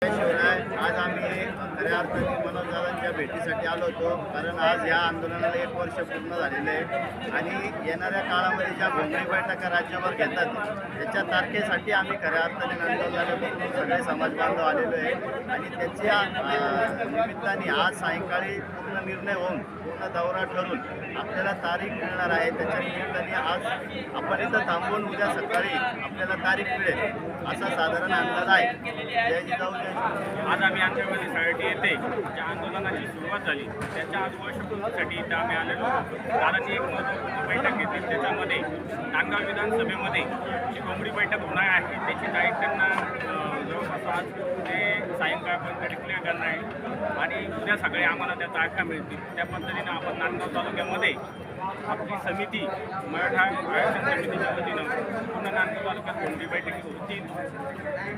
Thank you. आज आम्ही खऱ्या अर्थाने मनोज दादांच्या भेटीसाठी आलो होतो. कारण आज या आंदोलनाला एक वर्ष पूर्ण झालेलं आहे. आणि येणाऱ्या काळामध्ये ज्या भोंगळी बैठका राज्यभर घेतात त्याच्या तारखेसाठी आम्ही खऱ्या अर्थाने नंदुरबार सगळे समाज बांधव आलेलो आहे. आणि त्याच्या निमित्ताने आज सायंकाळी पूर्ण निर्णय होऊन पूर्ण दौरा ठरून आपल्याला तारीख मिळणार आहे. त्याच्या निमित्ताने आज आपण इथं थांबून उद्या सकाळी आपल्याला तारीख मिळेल असा साधारण अंदाज आहे. जय जिजाऊ जय आज आम्ही आंतरवादी सायटी येथे ज्या आंदोलनाची सुरुवात झाली त्याच्या आज वर्षपूर्तीसाठी इथं आम्ही आलेलो कारण एक महत्त्वपूर्ण बैठक घेतली. त्याच्यामध्ये नांदगाव विधानसभेमध्ये जी कोंबडी बैठक होणार आहे त्याची तारीख त्यांना जवळपास आज ते सायंकाळपर्यंत डिक्लेअर करणार आहे. आणि उद्या सगळे आम्हाला त्या तारखा मिळतील. त्या पद्धतीनं आपण नांदगाव तालुक्यामध्ये आपली समिती मराठा आरक्षण समितीच्या वतीनं पूर्ण नांदगाव तालुक्यात कोंबडी बैठकी होतील.